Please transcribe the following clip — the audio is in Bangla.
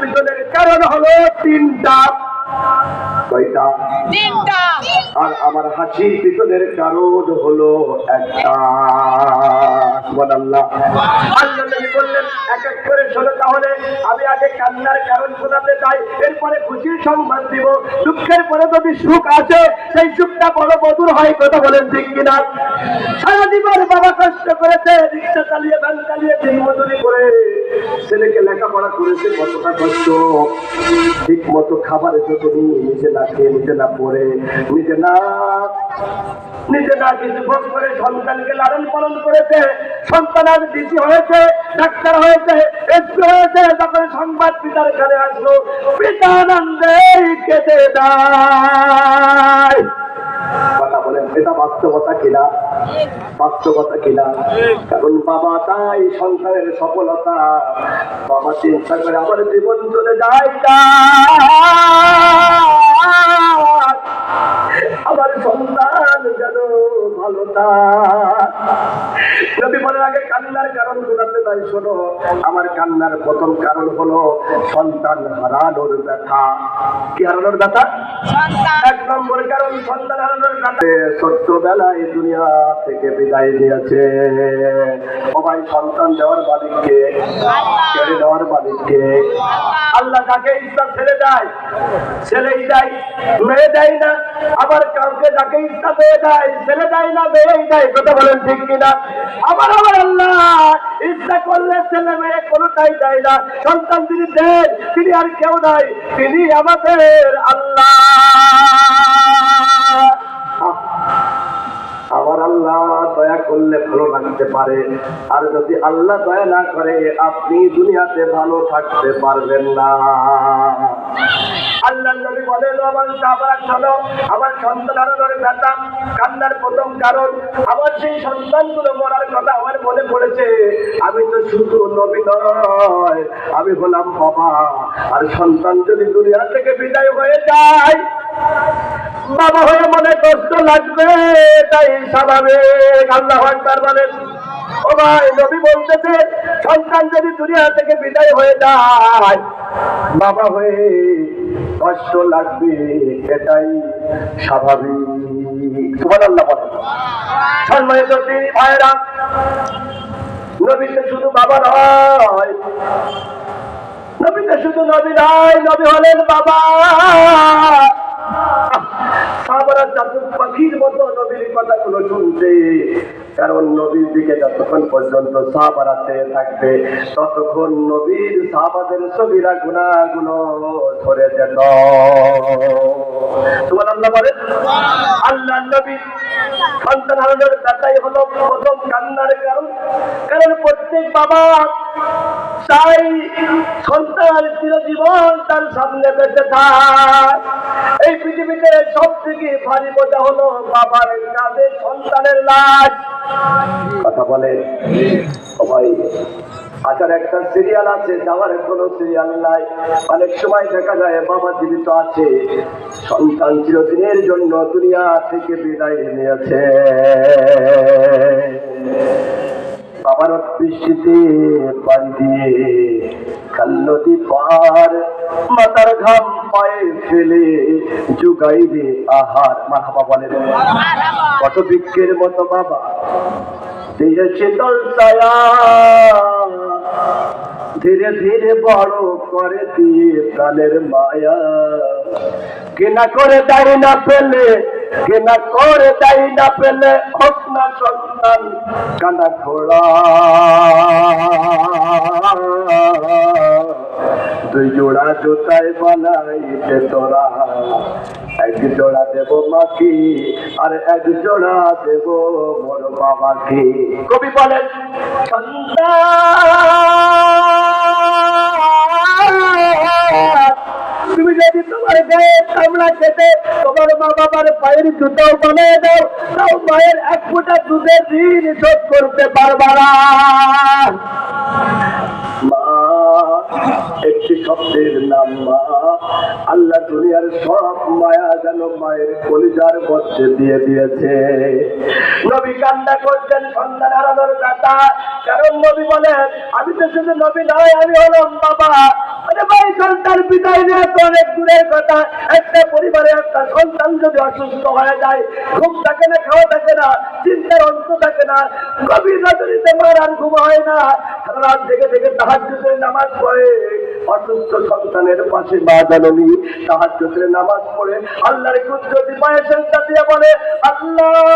পিছনের কারণ হলো তিনটা কয়টা? তিনটা আর আমার হাসির পিছনের কারণ হলো একটা। এক এক করে শোনো তাহলে, আমি আগে কান্নার কারণ শোনাতে চাই, এরপরে খুশির সংবাদ দিব। দুঃখের পরে যদি সুখ আছে সেই সুখটা বড় হয়, কথা বলেন ঠিক কিনা? সারা বাবা করেছে, রিক্সা চালিয়ে, ভ্যান চালিয়ে দিন মজুরি করে। ছেলেকে লেখাপড়া করেছে, কতটা কষ্ট। ঠিক মতো খাবারের জন্য নিজে না খেয়ে, নিজে না পড়ে, নিজে না নিজে না কিছু ভোগ করে সন্তানকে লালন পালন করেছে, সন্তান আজ দিদি হয়েছে, ডাক্তার হয়েছে, এসপি হয়েছে তখন সংবাদ পিতার কানে আসলো, পিতা আনন্দে কেটে দেয়। কথা বলেন, এটা বাস্তবতা কিনা? বাস্তবতা কিনা? কারণ বাবা তাই সংসারের সফলতা। বাবা চিন্তা করে, আমার জীবন চলে যায় তার। শোনাতে শোনো আমার কান্নার প্রথম কারণ হলো সন্তান হারানোর ব্যথা। কি হারানোর ব্যথা? এক নম্বর কারণ সন্তান হারানোর ব্যথা। ছোট্টবেলায় দুনিয়া থেকে বিদায় নিয়েছে। ও ভাই সন্তান দেওয়ার মালিককে ছেড়ে দেওয়ার মালিককে। আল্লাহ। যাকে ইচ্ছা ছেড়ে দেয় ছেলেই দেয় মেয়ে দেয় না। আবার কাউকে যাকে ইচ্ছা পেয়ে দেয় ছেলে দেয় না মেয়েই দেয়। কথা বলেন ঠিক কিনা? আবার আবার আল্লাহ ইচ্ছা করলে ছেলে মেয়ে কোনোটাই দেয় না। সন্তান তিনি দেন, তিনি আর কেউ নাই, তিনি আমাদের আল্লাহ। আমার আল্লাহ দয়া করলে ভালো লাগতে পারে। আর যদি আল্লাহ দয়া না করে, আপনি দুনিয়াতে ভালো থাকতে পারবেন না। আল্লাহ বলেন আমার আমার সন্তান কান্নার প্রথম কারণ, আমার সেই সন্তানগুলো মরার কথা আমার মনে পড়েছে। আমি তো শুধু নবী নয়, আমি হলাম বাবা। আর সন্তান যদি দুনিয়া থেকে বিদায় হয়ে যায়, বাবা হয়ে মনে কষ্ট লাগবে, তাই স্বাভাবিক। আল্লাহ ও ভাই, নবী সন্তান যদি দুনিয়া থেকে বিদায় হয়ে যায়, বাবা হয়ে কষ্ট লাগবে এটাই স্বাভাবিক। আল্লাহ বলেন। নবীতে শুধু বাবা নয়, নবীতে শুধু নবী নয় নবী হলেন বাবা। পাখির মতো নবীর কথাগুলো শুনছে কারণ নবীর দিকে যতক্ষণ পর্যন্ত সাহাবারা চেয়ে থাকবে, ততক্ষণ নবীর সাহাবাদের ছবিরা গুণাগুলো ধরে যেত। তোমার আল্লাহ বলে আল্লাহ নবী সন্তান হারানোর ব্যাপাই হলো প্রথম কান্নার কারণ। কারণ প্রত্যেক বাবা চিরজীবন তার সামনে বেঁচে থাক। এই পৃথিবীতে সব থেকে ভারী বোঝা হলো বাবার কাঁধে সন্তানের লাশ। কথা বলে? সবাই। আচার একটা সিরিয়াল আছে, যাওয়ার কোনো সিরিয়াল নাই। অনেক সময় দেখা যায় বাবা জীবিত আছে, সন্তান চিরদিনের জন্য দুনিয়া থেকে বিদায় নিয়েছে। বাবার বৃষ্টিতে পানি দিয়ে খাল নদী পার মাতার ঘাম পায়ে ফেলে জুগাই রে আহার। মা বাবা বলেন, কত বৃক্ষের মতো বাবা। ধীরে শীতল ছায়া ধীরে ধীরে বড় করে দিয়ে প্রাণের মায়া। কেনা করে দাঁড়িয়ে না পেলে কেনা করে দেয় না পেলে হোক না সন্তান, কানা ঘোড়া। দুই জোড়া জোতায় বানাইতে তোরা। এক জোড়া দেব মাকে আর এক জোড়া দেব মোর বাবাকে। কবি বলেন তুমি যদি তোমার গায়ে কামড়া খেতে তোমার মা বাবার পায়ের জুতাও বানিয়ে দাও। তাও মায়ের এক ফোঁটা দুধের ঋণ শোধ করতে পারবা একটি শব্দের নাম মা। আল্লাহ দুনিয়ার সব মায়া যেন মায়ের কলিজার মধ্যে দিয়ে দিয়েছে। নবী কান্না করছেন সন্তান হারানোর কথা কারণ নবী বলেন, আমি তো শুধু নবী নয়, আমি হলাম বাবা। ভাই সন্তান বিদায় নেওয়া তো অনেক দূরের কথা। একটা পরিবারে সন্তান যদি অসুস্থ হয়ে যায়, ঘুম থাকে না, খাওয়া থাকে না, চিন্তার অন্ত থাকে না, গভীর নজরিতে মার আর ঘুম হয় না। রাত থেকে থেকে তাহার নামাজ পড়ে। অসুস্থ সন্তানের পাশে মা জাননি তাহার জুতোর নামাজ পড়ে। আল্লাহর যদি পায়ে সেন্টা দিয়ে বলে, আল্লাহ!